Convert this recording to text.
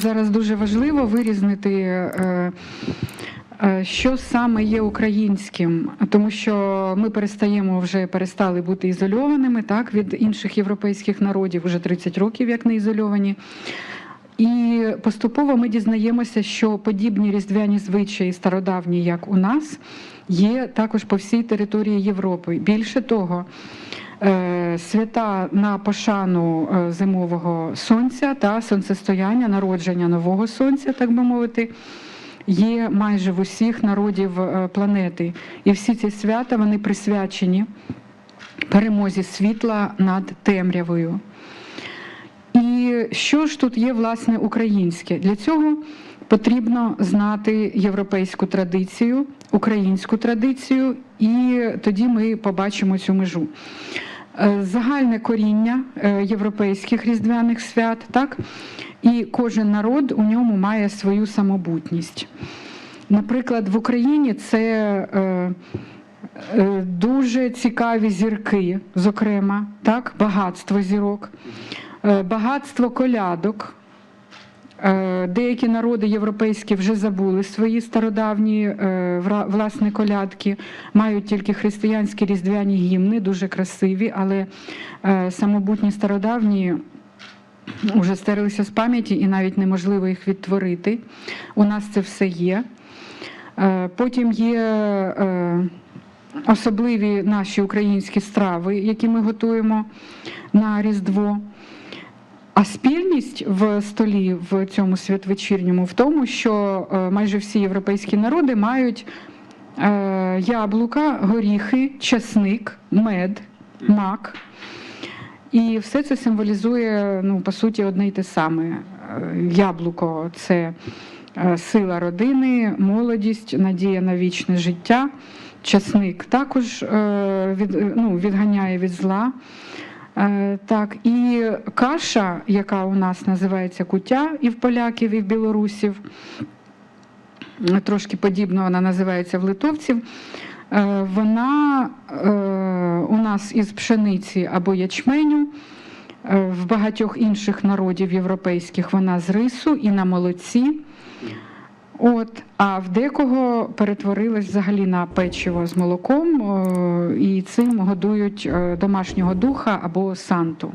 зараз дуже важливо вирізнити. е, е, Що саме є українським, тому що ми перестаємо вже перестали бути ізольованими так від інших європейських народів, вже 30 років як не ізольовані. І поступово ми дізнаємося, що подібні різдвяні звичаї стародавні, як у нас, є також по всій території Європи. Більше того, свята на пошану е, зимового сонця та сонцестояння, народження нового сонця, так би мовити. Є майже в усіх народів е, планети, і всі ці свята вони присвячені перемозі світла над темрявою. І що ж тут є власне українське? Для цього потрібно знати європейську традицію, українську традицію, і тоді ми побачимо цю межу. Е, Загальне коріння е, європейських різдвяних свят, так? І кожен народ у ньому має свою самобутність. Наприклад, в Україні це е, дуже цікаві зірки, зокрема, так, багатство зірок, багатство колядок. Е, Деякі народи європейські вже забули свої стародавні е, власне колядки, мають тільки християнські різдвяні гімни, дуже красиві, але е, самобутні стародавні вже стерлися з пам'яті і навіть неможливо їх відтворити. У нас це все є. Потім є особливі наші українські страви, які ми готуємо на Різдво. А спільність в столі в цьому святвечірньому в тому, що е, майже всі європейські народи мають е, яблука, горіхи, часник, мед, мак. І все це символізує, ну, по суті, одне й те саме. Е, Яблуко це сила родини, молодість, надія на вічне життя. Часник також від, ну, відганяє від зла. Е, Так, і каша, яка у нас називається куття і в поляків, і в білорусів, е, трошки подібно вона називається в литовців. е, Вона у нас із пшениці або ячменю. В багатьох інших народів європейських вона з рису і на молоці. От, а в декого перетворилась взагалі на печиво з молоком, е, і цим годують е, домашнього духа або санту.